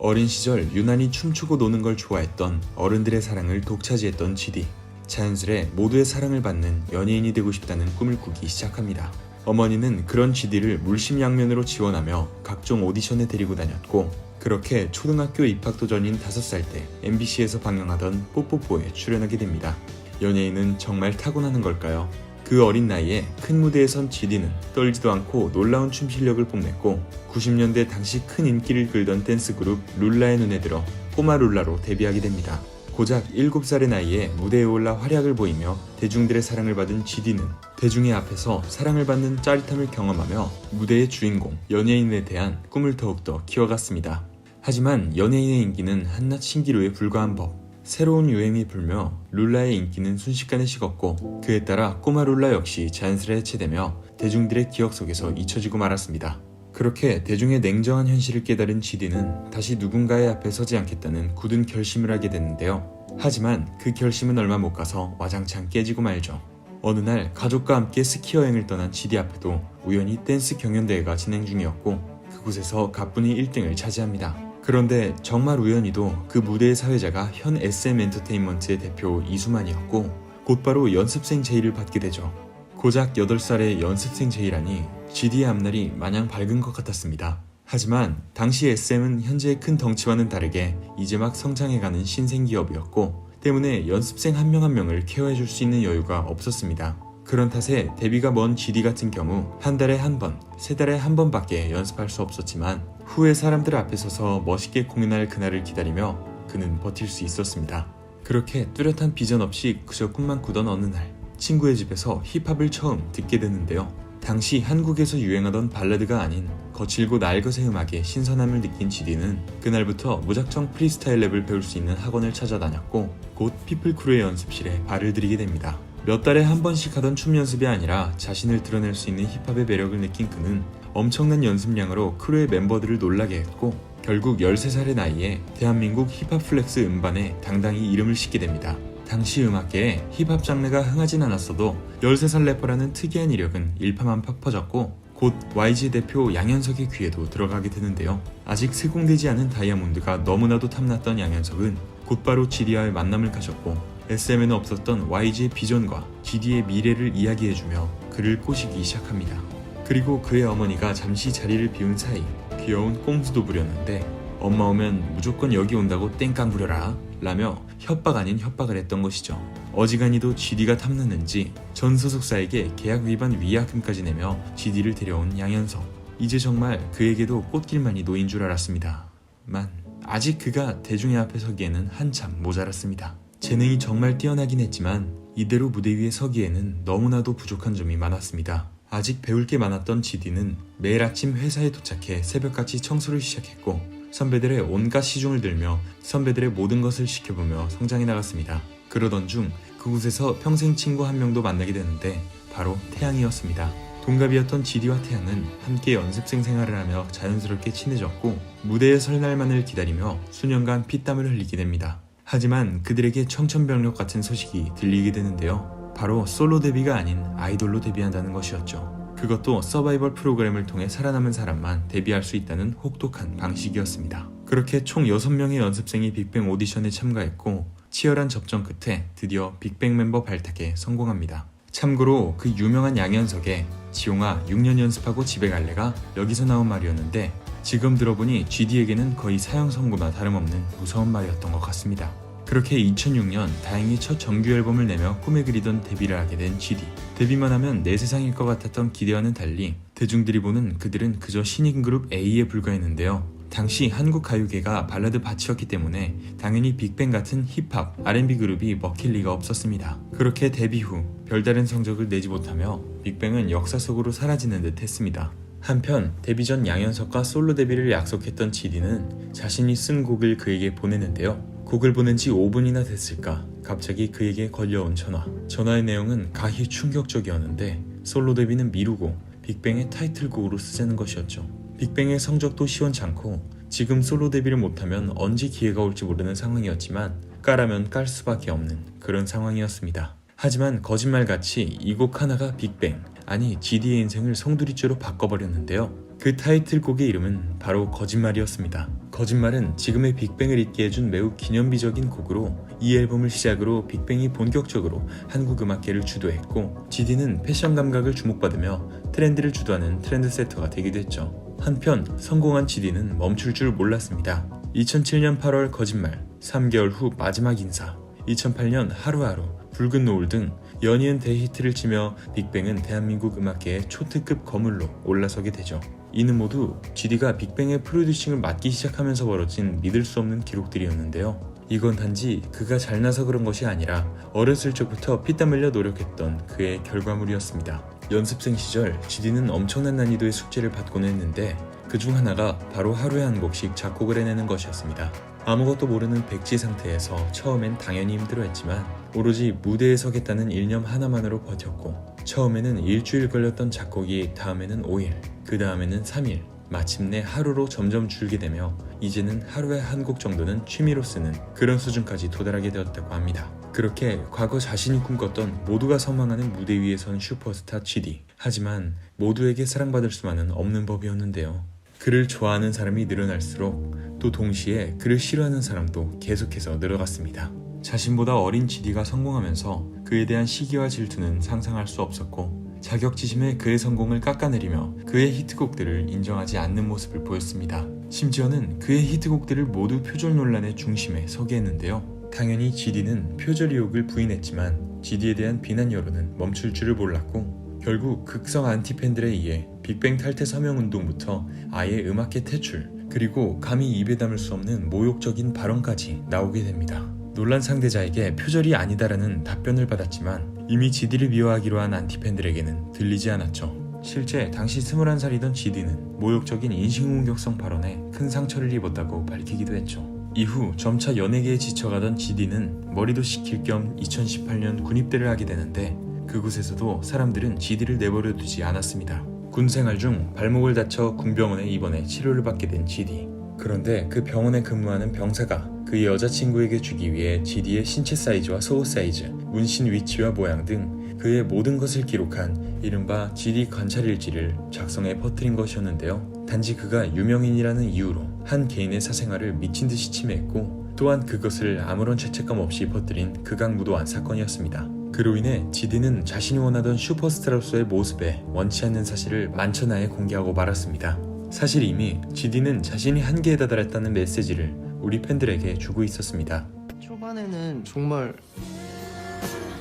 어린 시절 유난히 춤추고 노는 걸 좋아했던 어른들의 사랑을 독차지했던 GD. 자연스레 모두의 사랑을 받는 연예인이 되고 싶다는 꿈을 꾸기 시작합니다. 어머니는 그런 GD를 물심양면으로 지원하며 각종 오디션에 데리고 다녔고 그렇게 초등학교 입학도 전인 5살 때 MBC에서 방영하던 뽀뽀뽀에 출연하게 됩니다. 연예인은 정말 타고나는 걸까요? 그 어린 나이에 큰 무대에 선 GD는 떨지도 않고 놀라운 춤 실력을 뽐냈고 90년대 당시 큰 인기를 끌던 댄스 그룹 룰라의 눈에 들어 꼬마 룰라로 데뷔하게 됩니다. 고작 7살의 나이에 무대에 올라 활약을 보이며 대중들의 사랑을 받은 GD는 대중의 앞에서 사랑을 받는 짜릿함을 경험하며 무대의 주인공, 연예인에 대한 꿈을 더욱더 키워갔습니다. 하지만 연예인의 인기는 한낱 신기루에 불과한 법. 새로운 유행이 불며 룰라의 인기는 순식간에 식었고 그에 따라 꼬마 룰라 역시 자연스레 해체되며 대중들의 기억 속에서 잊혀지고 말았습니다. 그렇게 대중의 냉정한 현실을 깨달은 GD는 다시 누군가의 앞에 서지 않겠다는 굳은 결심을 하게 됐는데요. 하지만 그 결심은 얼마 못 가서 와장창 깨지고 말죠. 어느 날 가족과 함께 스키 여행을 떠난 GD 앞에도 우연히 댄스 경연대회가 진행 중이었고 그곳에서 가뿐히 1등을 차지합니다. 그런데 정말 우연히도 그 무대의 사회자가 현 SM 엔터테인먼트의 대표 이수만이었고 곧바로 연습생 제의를 받게 되죠. 고작 8살의 연습생 제의라니 GD의 앞날이 마냥 밝은 것 같았습니다. 하지만 당시 SM은 현재의 큰 덩치와는 다르게 이제 막 성장해가는 신생 기업이었고 때문에 연습생 한 명한 명을 케어해줄 수 있는 여유가 없었습니다. 그런 탓에 데뷔가 먼 GD 같은 경우 한 달에 한 번, 세 달에 한 번밖에 연습할 수 없었지만 후에 사람들 앞에 서서 멋있게 공연할 그날을 기다리며 그는 버틸 수 있었습니다. 그렇게 뚜렷한 비전 없이 그저 꿈만 꾸던 어느 날 친구의 집에서 힙합을 처음 듣게 되는데요. 당시 한국에서 유행하던 발라드가 아닌 거칠고 날것의 음악에 신선함을 느낀 GD는 그날부터 무작정 프리스타일 랩을 배울 수 있는 학원을 찾아다녔고 곧 피플크루의 연습실에 발을 들이게 됩니다. 몇 달에 한 번씩 하던 춤 연습이 아니라 자신을 드러낼 수 있는 힙합의 매력을 느낀 그는 엄청난 연습량으로 크루의 멤버들을 놀라게 했고 결국 13살의 나이에 대한민국 힙합 플렉스 음반에 당당히 이름을 싣게 됩니다. 당시 음악계에 힙합 장르가 흥하진 않았어도 13살 래퍼라는 특이한 이력은 일파만파 퍼졌고 곧 YG 대표 양현석의 귀에도 들어가게 되는데요. 아직 세공되지 않은 다이아몬드가 너무나도 탐났던 양현석은 곧바로 GD와의 만남을 가졌고 SM에는 없었던 YG의 비전과 GD의 미래를 이야기해주며 그를 꼬시기 시작합니다. 그리고 그의 어머니가 잠시 자리를 비운 사이 귀여운 꼼수도 부렸는데 엄마 오면 무조건 여기 온다고 땡깡 부려라 라며 협박 아닌 협박을 했던 것이죠. 어지간히도 GD가 탐났는지 전 소속사에게 계약 위반 위약금까지 내며 GD를 데려온 양현석. 이제 정말 그에게도 꽃길만이 놓인 줄 알았습니다. 만 아직 그가 대중의 앞에 서기에는 한참 모자랐습니다. 재능이 정말 뛰어나긴 했지만 이대로 무대 위에 서기에는 너무나도 부족한 점이 많았습니다. 아직 배울 게 많았던 GD는 매일 아침 회사에 도착해 새벽같이 청소를 시작했고 선배들의 온갖 시중을 들며 선배들의 모든 것을 지켜보며 성장해 나갔습니다. 그러던 중 그곳에서 평생 친구 한 명도 만나게 되는데 바로 태양이었습니다. 동갑이었던 GD와 태양은 함께 연습생 생활을 하며 자연스럽게 친해졌고 무대에 설 날만을 기다리며 수년간 피땀을 흘리게 됩니다. 하지만 그들에게 청천벽력 같은 소식이 들리게 되는데요. 바로 솔로 데뷔가 아닌 아이돌로 데뷔한다는 것이었죠. 그것도 서바이벌 프로그램을 통해 살아남은 사람만 데뷔할 수 있다는 혹독한 방식이었습니다. 그렇게 총 6명의 연습생이 빅뱅 오디션에 참가했고 치열한 접전 끝에 드디어 빅뱅 멤버 발탁에 성공합니다. 참고로 그 유명한 양현석의 지용아 6년 연습하고 집에 갈래가 여기서 나온 말이었는데 지금 들어보니 GD에게는 거의 사형 선고나 다름없는 무서운 말이었던 것 같습니다. 그렇게 2006년 다행히 첫 정규 앨범을 내며 꿈에 그리던 데뷔를 하게 된 GD. 데뷔만 하면 내 세상일 것 같았던 기대와는 달리 대중들이 보는 그들은 그저 신인 그룹 A에 불과했는데요. 당시 한국 가요계가 발라드 밭이었기 때문에 당연히 빅뱅 같은 힙합, R&B 그룹이 먹힐 리가 없었습니다. 그렇게 데뷔 후 별다른 성적을 내지 못하며 빅뱅은 역사 속으로 사라지는 듯 했습니다. 한편 데뷔 전 양현석과 솔로 데뷔를 약속했던 GD는 자신이 쓴 곡을 그에게 보내는데요. 곡을 보낸 지 5분이나 됐을까 갑자기 그에게 걸려온 전화. 전화의 내용은 가히 충격적이었는데 솔로 데뷔는 미루고 빅뱅의 타이틀곡으로 쓰자는 것이었죠. 빅뱅의 성적도 시원찮고 지금 솔로 데뷔를 못하면 언제 기회가 올지 모르는 상황이었지만 까라면 깔 수밖에 없는 그런 상황이었습니다. 하지만 거짓말같이 이 곡 하나가 빅뱅, 아니 GD의 인생을 송두리째로 바꿔버렸는데요. 그 타이틀곡의 이름은 바로 거짓말이었습니다. 거짓말은 지금의 빅뱅을 있게 해준 매우 기념비적인 곡으로 이 앨범을 시작으로 빅뱅이 본격적으로 한국 음악계를 주도했고 GD는 패션 감각을 주목받으며 트렌드를 주도하는 트렌드세터가 되기도 했죠. 한편 성공한 GD는 멈출 줄 몰랐습니다. 2007년 8월 거짓말, 3개월 후 마지막 인사, 2008년 하루하루, 붉은 노을 등 연이은 대히트를 치며 빅뱅은 대한민국 음악계의 초특급 거물로 올라서게 되죠. 이는 모두 GD가 빅뱅의 프로듀싱을 맡기 시작하면서 벌어진 믿을 수 없는 기록들이었는데요. 이건 단지 그가 잘나서 그런 것이 아니라 어렸을 적부터 피땀 흘려 노력했던 그의 결과물이었습니다. 연습생 시절 GD는 엄청난 난이도의 숙제를 받곤 했는데 그 중 하나가 바로 하루에 한 곡씩 작곡을 해내는 것이었습니다. 아무것도 모르는 백지 상태에서 처음엔 당연히 힘들어했지만 오로지 무대에 서겠다는 일념 하나만으로 버텼고 처음에는 일주일 걸렸던 작곡이 다음에는 5일, 그 다음에는 3일, 마침내 하루로 점점 줄게 되며 이제는 하루에 한 곡 정도는 취미로 쓰는 그런 수준까지 도달하게 되었다고 합니다. 그렇게 과거 자신이 꿈꿨던 모두가 선망하는 무대 위에 선 슈퍼스타 GD. 하지만 모두에게 사랑받을 수만은 없는 법이었는데요. 그를 좋아하는 사람이 늘어날수록 또 동시에 그를 싫어하는 사람도 계속해서 늘어갔습니다. 자신보다 어린 GD가 성공하면서 그에 대한 시기와 질투는 상상할 수 없었고 자격지심에 그의 성공을 깎아내리며 그의 히트곡들을 인정하지 않는 모습을 보였습니다. 심지어는 그의 히트곡들을 모두 표절 논란의 중심에 서게 했는데요. 당연히 GD는 표절 의혹을 부인했지만 GD에 대한 비난 여론은 멈출 줄을 몰랐고 결국 극성 안티 팬들에 의해 빅뱅 탈퇴 서명 운동부터 아예 음악계 퇴출 그리고 감히 입에 담을 수 없는 모욕적인 발언까지 나오게 됩니다. 논란 상대자에게 표절이 아니다라는 답변을 받았지만 이미 GD를 미워하기로 한 안티팬들에게는 들리지 않았죠. 실제 당시 21살이던 GD는 모욕적인 인신공격성 발언에 큰 상처를 입었다고 밝히기도 했죠. 이후 점차 연예계에 지쳐가던 GD는 머리도 식힐 겸 2018년 군입대를 하게 되는데 그곳에서도 사람들은 GD를 내버려 두지 않았습니다. 군 생활 중 발목을 다쳐 군병원에 입원해 치료를 받게 된 GD. 그런데 그 병원에 근무하는 병사가 그 여자친구에게 주기 위해 GD의 신체 사이즈와 속옷 사이즈, 문신 위치와 모양 등 그의 모든 것을 기록한 이른바 GD 관찰일지를 작성해 퍼뜨린 것이었는데요. 단지 그가 유명인이라는 이유로 한 개인의 사생활을 미친 듯이 침해했고 또한 그것을 아무런 죄책감 없이 퍼뜨린 극악무도한 사건이었습니다. 그로 인해 GD는 자신이 원하던 슈퍼스타로서의 모습에 원치 않는 사실을 만천하에 공개하고 말았습니다. 사실 이미 GD는 자신이 한계에 다다랐다는 메시지를 우리 팬들에게 주고 있었습니다. 초반에는 정말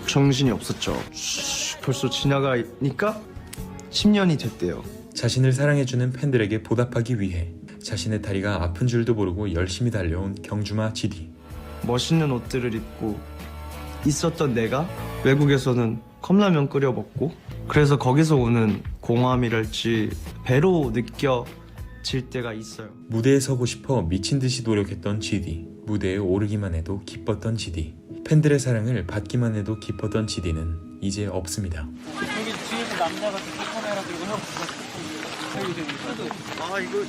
정신이 없었죠. 슈, 벌써 지나가니까 10년이 됐대요. 자신을 사랑해주는 팬들에게 보답하기 위해 자신의 다리가 아픈 줄도 모르고 열심히 달려온 경주마 GD. 멋있는 옷들을 입고 있었던 내가 외국에서는 컵라면 끓여 먹고 그래서 거기서 오는 공허함이랄지 배로 느껴 질 때가 있어요. 무대에 서고 싶어 미친 듯이 노력했던 GD. 무대에 오르기만 해도 기뻤던 GD. 팬들의 사랑을 받기만 해도 기뻤던 GD는 이제 없습니다. 여기 뒤에서 남자가 카메라 들고 형 아 이거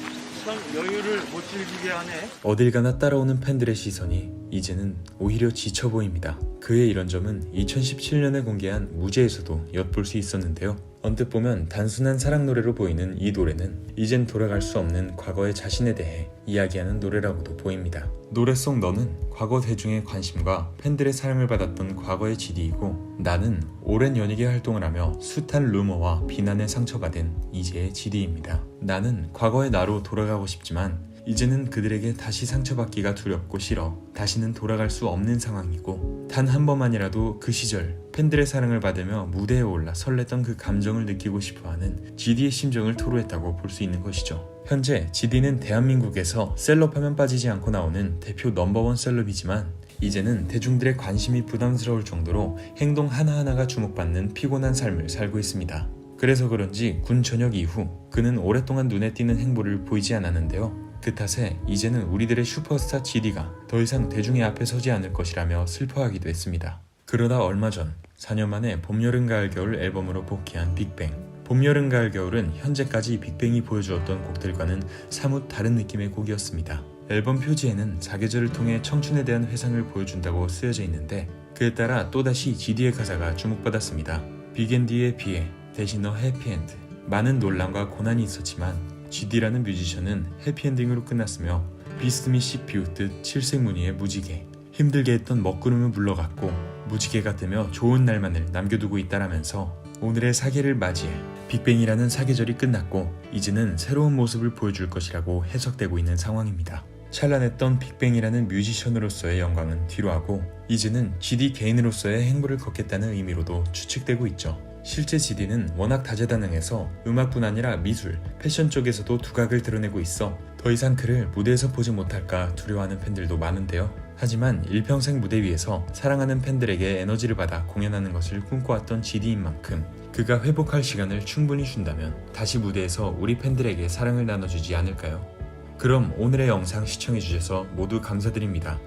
참 여유를 못 즐기게 하네. 어딜 가나 따라오는 팬들의 시선이 이제는 오히려 지쳐 보입니다. 그의 이런 점은 2017년에 공개한 무제에서도 엿볼 수 있었는데요. 언뜻 보면 단순한 사랑 노래로 보이는 이 노래는 이젠 돌아갈 수 없는 과거의 자신에 대해 이야기하는 노래라고도 보입니다. 노래 속 너는 과거 대중의 관심과 팬들의 사랑을 받았던 과거의 GD이고 나는 오랜 연예계 활동을 하며 숱한 루머와 비난에 상처받은 이제의 GD입니다. 나는 과거의 나로 돌아가고 싶지만 이제는 그들에게 다시 상처받기가 두렵고 싫어 다시는 돌아갈 수 없는 상황이고 단 한 번만이라도 그 시절 팬들의 사랑을 받으며 무대에 올라 설렜던 그 감정을 느끼고 싶어하는 GD의 심정을 토로했다고 볼 수 있는 것이죠. 현재 GD는 대한민국에서 셀럽 하면 빠지지 않고 나오는 대표 넘버원 셀럽이지만 이제는 대중들의 관심이 부담스러울 정도로 행동 하나하나가 주목받는 피곤한 삶을 살고 있습니다. 그래서 그런지 군 전역 이후 그는 오랫동안 눈에 띄는 행보를 보이지 않았는데요. 그 탓에 이제는 우리들의 슈퍼스타 GD가 더 이상 대중의 앞에 서지 않을 것이라며 슬퍼하기도 했습니다. 그러다 얼마 전 4년 만에 봄, 여름, 가을, 겨울 앨범으로 복귀한 빅뱅. 봄, 여름, 가을, 겨울은 현재까지 빅뱅이 보여주었던 곡들과는 사뭇 다른 느낌의 곡이었습니다. 앨범 표지에는 사계절을 통해 청춘에 대한 회상을 보여준다고 쓰여져 있는데 그에 따라 또다시 GD의 가사가 주목받았습니다. 빅앤디에 비해 대신 너 해피엔드. 많은 논란과 고난이 있었지만 GD라는 뮤지션은 해피엔딩으로 끝났으며 비스듬히 씨 비웃듯 칠색 무늬의 무지개 힘들게 했던 먹구름은 물러갔고 무지개가 뜨며 좋은 날만을 남겨두고 있다라면서 오늘의 사계를 맞이해 빅뱅이라는 사계절이 끝났고 이제는 새로운 모습을 보여줄 것이라고 해석되고 있는 상황입니다. 찬란했던 빅뱅이라는 뮤지션으로서의 영광은 뒤로하고 이제는 GD 개인으로서의 행보를 걷겠다는 의미로도 추측되고 있죠. 실제 GD는 워낙 다재다능해서 음악뿐 아니라 미술, 패션 쪽에서도 두각을 드러내고 있어 더 이상 그를 무대에서 보지 못할까 두려워하는 팬들도 많은데요. 하지만 일평생 무대 위에서 사랑하는 팬들에게 에너지를 받아 공연하는 것을 꿈꿔왔던 GD인 만큼 그가 회복할 시간을 충분히 준다면 다시 무대에서 우리 팬들에게 사랑을 나눠주지 않을까요? 그럼 오늘의 영상 시청해주셔서 모두 감사드립니다.